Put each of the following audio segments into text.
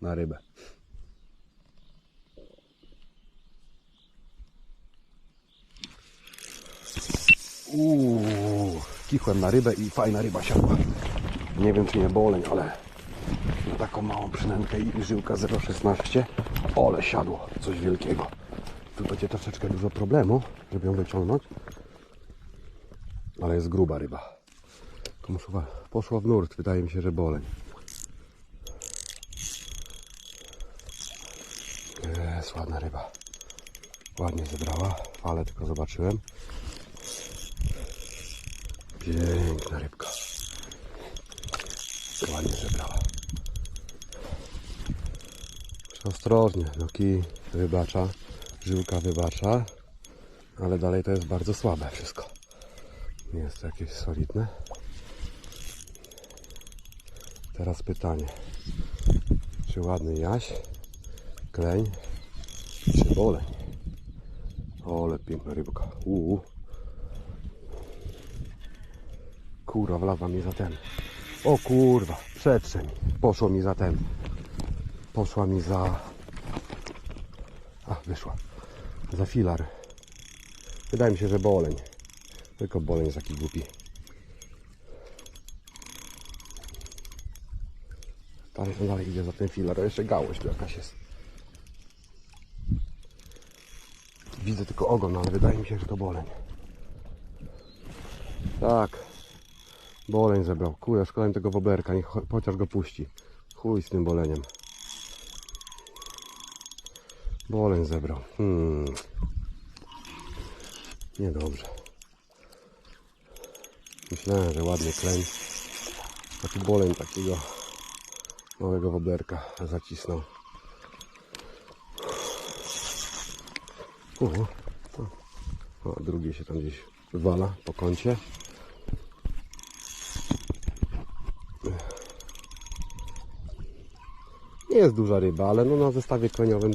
na rybę. Uuu, kichłem na rybę i fajna ryba siadła. Nie wiem czy nie boleń, ale na taką małą przynętę i żyłka 0,16 ole siadło, coś wielkiego. Tu będzie troszeczkę dużo problemu, żeby ją wyciągnąć. Ale jest gruba ryba. Chyba poszła w nurt, wydaje mi się, że boleń. Jest ładna ryba. Ładnie zebrała, ale tylko zobaczyłem. Piękna rybka. Ładnie zebrała. Ostrożnie, no kij wybacza, żyłka wybacza, ale dalej to jest bardzo słabe wszystko. Nie jest to jakieś solidne. Teraz pytanie. Czy ładny jaś, kleń, czy boleń? O, ale piękna rybka. Uuu. Kurwa, wlazła mi za ten. O kurwa, przetrze mi. Poszło mi za ten. Poszła mi za... A, wyszła. Za filar. Wydaje mi się, że boleń. Tylko boleń jest taki głupi. Dalej, dalej idzie za ten filar, jeszcze gałąź jakaś jest. Widzę tylko ogon, ale wydaje mi się, że to boleń. Tak. Boleń zebrał. Kurde, szkoda mi tego woberka, niech cho- chociaż go puści. Chuj z tym boleniem. Boleń zebrał. Hmm. Niedobrze. Myślałem, że ładny kleń. Tu boleń takiego małego woberka zacisnął. Uhu. O, o, drugie się tam gdzieś wala po kącie. Nie jest duża ryba, ale no na zestawie kleniowym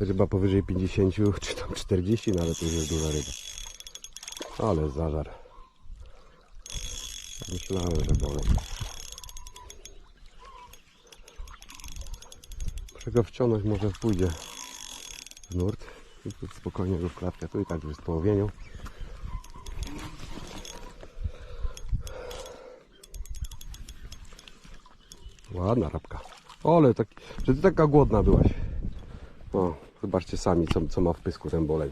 ryba powyżej 50 czy tam 40, no ale to już jest duża ryba. Ale zażar. Myślałem, że bolę. Muszę go wciągnąć, może pójdzie w nurt tu spokojnie w klatkę. Tu i tak już jest. Ładna rabka. O, ale tak, że ty taka głodna byłaś. O, zobaczcie sami, co, co ma w pysku ten boleń.